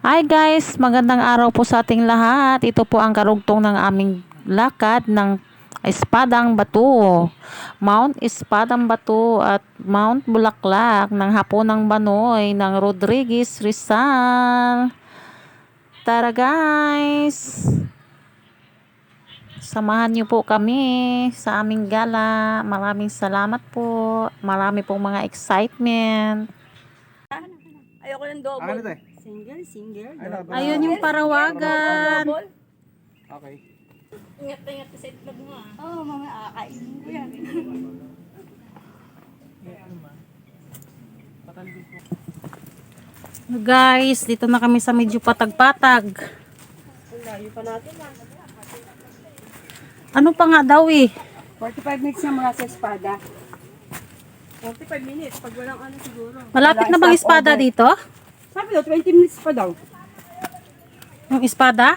Hi guys, magandang araw po sa ating lahat. Ito po ang karugtong ng aming lakad ng Espadang Batu. Mount Espadang Batu at Mount Bulaklak ng Haponang Banoy ng Rodriguez Rizal. Tara guys! Samahan niyo po kami sa aming gala. Maraming salamat po. Marami pong mga excitement. Ayoko ng double. Ano to eh? Single, single. Double. ba- Ayun yung parawagan. Okay. Ingat-ingat sa itlog mo ah. Oo, oh, mamaya akainin ko yan. Guys, dito na kami sa medyo patag-patag. Layo pa natin ah. Ano pa nga daw eh? 45 minutes na mula sa espada. 45 minutes, pag walang ano siguro. Malapit na bang espada over. dito? Sabi daw, 20 minutes pa daw. Yung espada?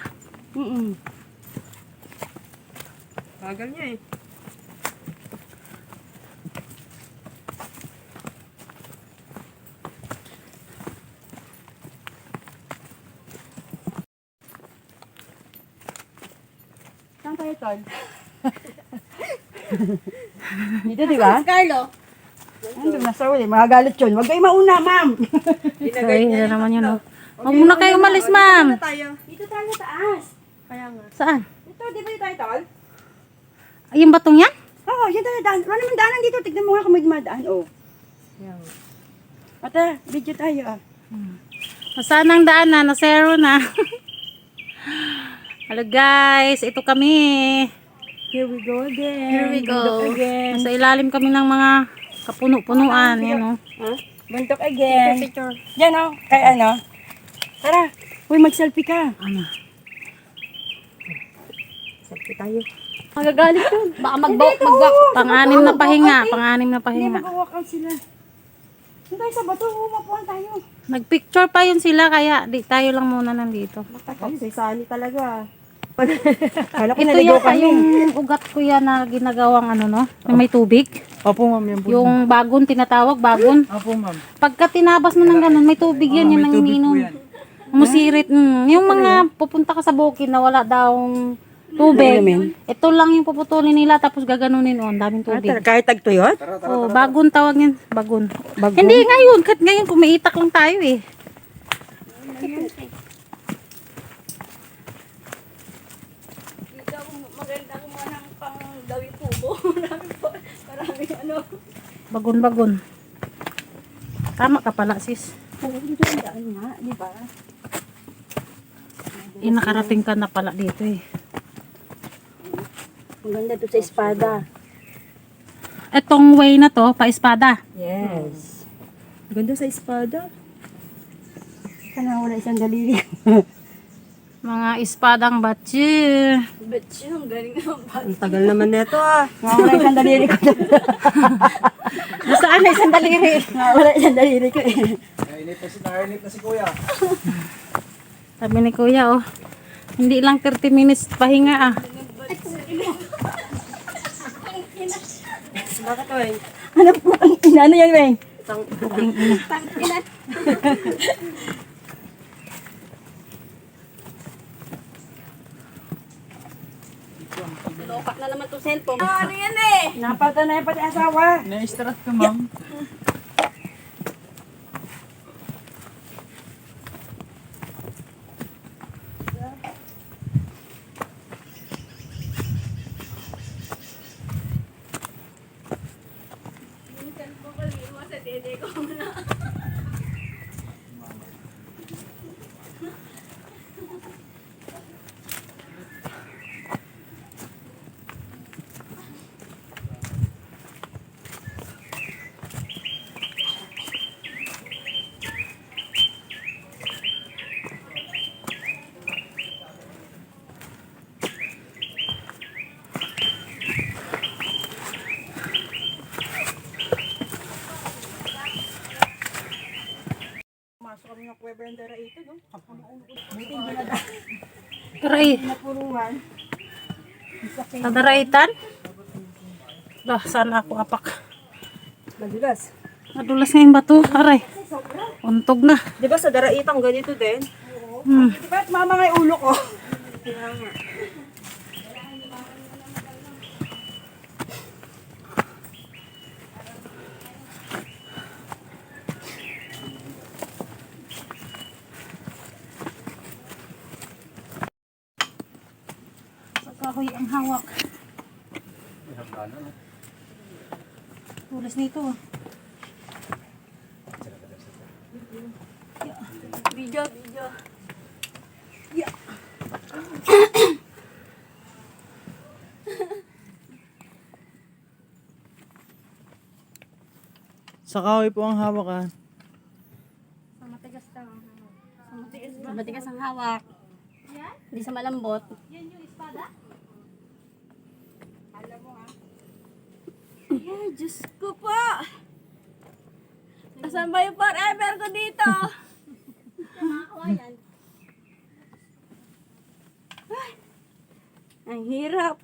Mm Bagal niya eh. Saan tayo, Tol? Dito, di ba? Carlo. Nandun na sa uli. Magagalit yun. Huwag kayo mauna, ma'am. Ay, na naman yun oh. Huwag muna kayo umalis, ma'am. tayo. Dito tayo sa taas. Kaya nga. Saan? Ito, di ba yung tayo, Tol? Ay, yung batong yan? Oo, oh, yan tayo daan. Wala naman daanan dito. Tignan mo nga kung may dumadaan. Oh. Ate, video tayo ah. Saan ang daan na? Nasero na. Hello guys, ito kami. Here we go again. Here we go. Again. Nasa ilalim kami ng mga kapuno-punuan. Yan oh. Ha? Bundok again. Picture. Yan oh. Kay ano? Tara. Uy, mag-selfie ka. Ano? Selfie tayo. Magagalit yun. Baka mag-walk, mag-walk. Pang-anim na pahinga. Pang-anim na Hindi, pahinga. mag-walk out sila. Tayo sa bato. Umapuan tayo. Nagpicture pa yun sila kaya di tayo lang muna nandito. Say sani talaga. Kala ko Ito kami. yung ugat ko yan na ginagawang ano no, na may tubig. Opo ma'am, yan po. Yung bagon tinatawag, bagon. Opo ma'am. Pagka tinabas mo ng ganun, may tubig yan, yan ang iniinom. Musirit. Mm. Yung mga pupunta ka sa bukid na wala daw tubig. Ito lang yung puputulin nila tapos gaganunin oh, ang daming tubig. Kahit tagtuyot? Oh, bagon tawag yan, bagon. Hindi ngayon, kat ngayon kumiitak lang tayo eh. Dito ako maganda kung manang pang gawin kubo. Marami po. Marami ano. Bagon, bagon. Tama ka pala sis. Oo, dito ang daan nga, di ba? Eh, nakarating ka na pala dito eh. Ang ganda to sa espada. Etong way na to, pa-espada. Yes. Ganda sa espada. Kana wala isang daliri. Mga espadang batsi. Bet yun, galing naman ba? Ang tagal naman nito ah. Nga wala isang daliri ko. Saan na isang daliri? Nga wala isang daliri ko eh. Nainip na si, nainip na si kuya. Sabi ni kuya oh. Hindi lang 30 minutes pahinga ah. Bakit ko eh? Ano po? Ano yan eh? Lopak na naman to cellphone. Ah, ano yan eh? Napata na yung pati asawa. Na-stress ka ma'am. Masok kami ng Cueva ng Dara ito, no? Taray. Napuruan. Ako apak? Madulas. Nadulas nga yung bato. Aray. Untog na. Di ba sa Daraitang ganito din? Di ba't mama nga yung ulo ko? Kahoy ang hawak. Tulas nito. ah. Video, video. Sa kahoy po ang hawakan. Sa matigas lang ang hawak. Sa matigas, sa matigas ang hawak. Hindi sa malambot. Yan yung espada? Ay, Diyos ko po. Nasaan ba yung forever ko dito? Mga kawayan. Ang hirap.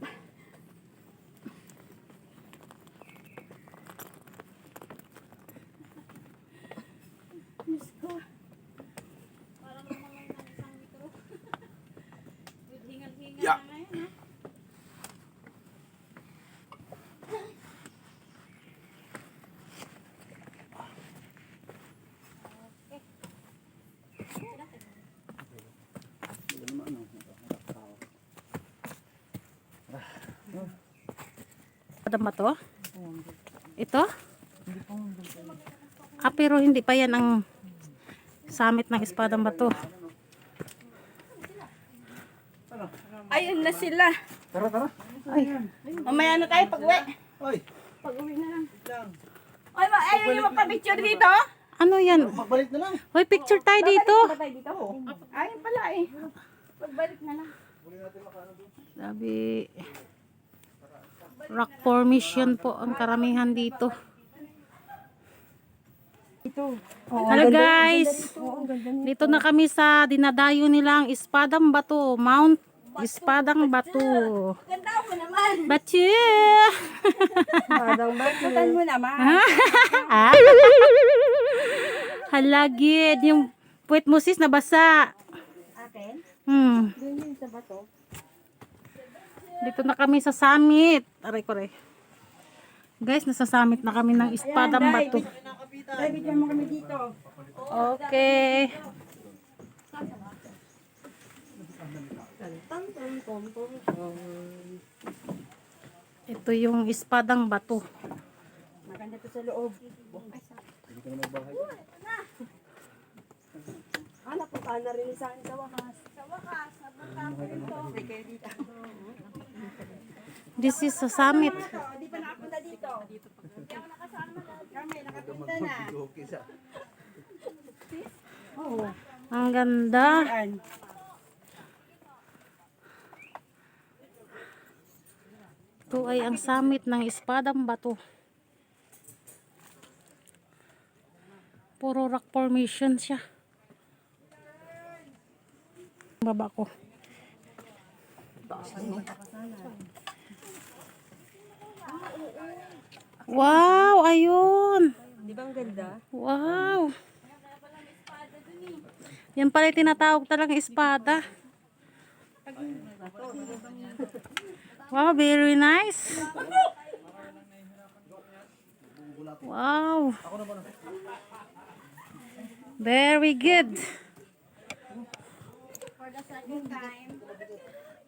Ada ba to? Ito? Ah, pero hindi pa yan ang summit ng espadang bato. Ayun na sila. Tara, tara. Mamaya na tayo pag-uwi. Oy, Pag-uwi na lang. Ay, ma, ayun yung magpa-picture dito. Ano yan? Magbalik na lang. Hoy, picture tayo dito. Ba tayo dito? Ayun pala eh. Pagbalik na lang. Sabi, rock formation po ang karamihan dito. Hello guys! Dito na kami sa dinadayo nilang Espadang Bato, Mount Espadang Bato. Ganda naman. Madang Batutan mo naman. Halagid, yung puwet mo sis nabasa. Akin? Hmm. Doon yun sa bato. Dito na kami sa summit. Aray ko rin. Guys, nasa summit na kami ng Espadang Bato. Tayo, bigyan mo kami dito. Okay. Ito yung Espadang Bato. Maganda to sa loob. Ah, napunta na rin sa akin sa wakas. Sa wakas, napunta ko dito. Hindi. This is sa summit. Ito, di pa nakapunta dito. Hindi ako nakasama. Kami, nakapunta na. Oo. Ang ganda. Ito ay ang summit ng Espadang Bato. Puro rock formation siya. Baba ko. Wow, ayun. Di ba ang ganda? Wow. Yan pala yung tinatawag talagang espada. Wow, very nice. Wow. Very good.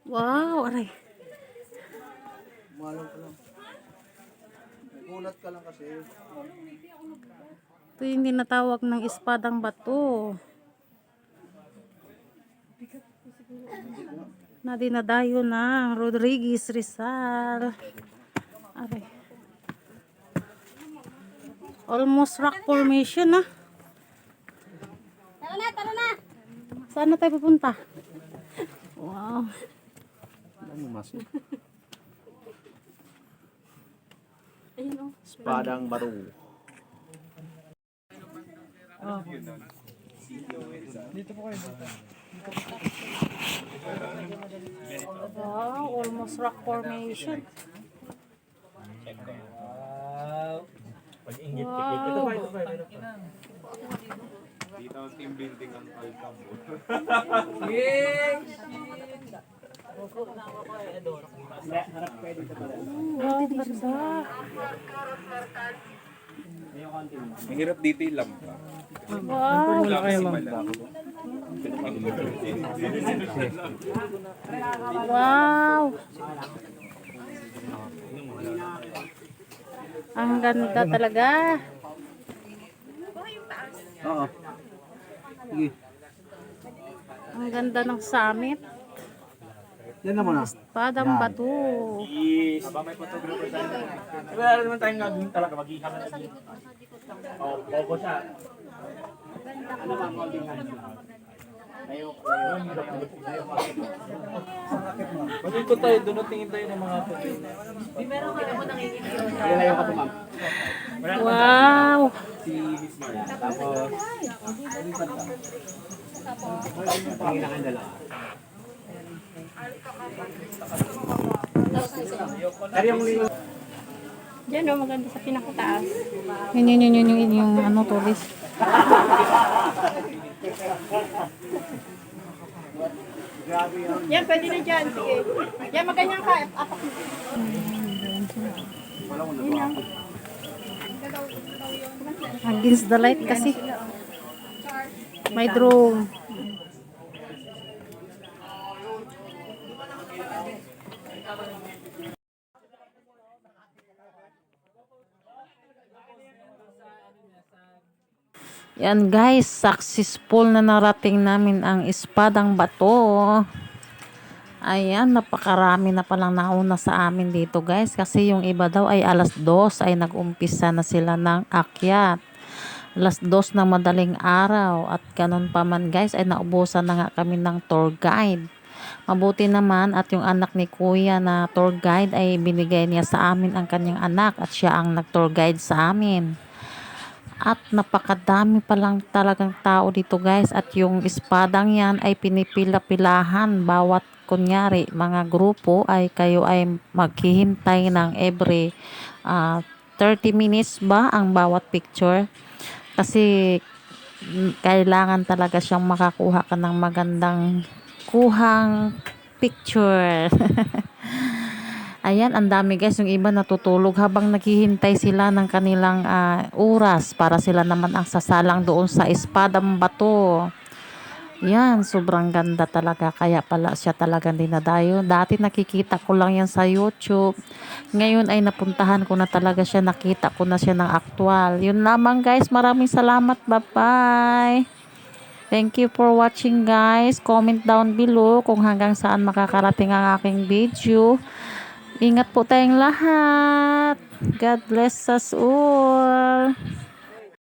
Wow, aray. Umalong ka lang. Nagulat ka lang kasi. Ito yung tinatawag ng espadang bato. Na dinadayo ng Rodriguez Rizal. Aray. Almost rock formation na. Tara na, tara na. Saan na tayo pupunta? Wow. Ano mas? Ayun o. Espadang baro. Wow, almost rock formation. Wow. Mahirap dito yung lampa. Wow. Wala kasi malaki. Wow. Ang ganda talaga. Oo. Ang ganda ng summit. Yan na muna. Padang Bato. Yes. Aba, may photographer tayo. Wala naman tayong gagawin talaga. Mag-iham na dito. Oh, bobo siya. Ano ba ang holdingan siya? Tayo, tayo. Mag-ikot tayo. Doon tingin tayo ng mga photo. Di meron ka naman nanginginig. Ilayo ka po, ma'am. Wow. Si Miss Mara. Tapos, tingin na kayo dalawa. Diyan o, maganda sa pinakataas. Yun, yun, yun, yun, yun, yun, yung ano, tulis. Yan, pwede na dyan. Sige. Yan, maganyan ka. Apak mo. Against the light kasi. May drone. Yan guys, successful na narating namin ang Espadang Bato. Ayan, napakarami na palang nauna sa amin dito guys. Kasi yung iba daw ay alas dos ay nag-umpisa na sila ng akyat. Alas dos ng madaling araw. At ganun pa man guys ay naubusan na nga kami ng tour guide. Mabuti naman at yung anak ni kuya na tour guide ay binigay niya sa amin ang kanyang anak at siya ang nag-tour guide sa amin. At napakadami pa lang talagang tao dito guys. At yung espadang yan ay pinipila-pilahan. Bawat kunyari mga grupo ay kayo ay maghihintay ng every ah, 30 minutes ba ang bawat picture. Kasi mm, kailangan talaga siyang makakuha ka ng magandang kuhang picture. Ayan, ang dami guys. Yung iba natutulog habang naghihintay sila ng kanilang ah, oras para sila naman ang sasalang doon sa Espadang Bato. Yan, sobrang ganda talaga. Kaya pala siya talagang dinadayo. Dati nakikita ko lang yan sa YouTube. Ngayon ay napuntahan ko na talaga siya. Nakita ko na siya ng aktual. Yun lamang guys. Maraming salamat. Bye-bye. Thank you for watching guys. Comment down below kung hanggang saan makakarating ang aking video. Ingat po tayong lahat. God bless us all.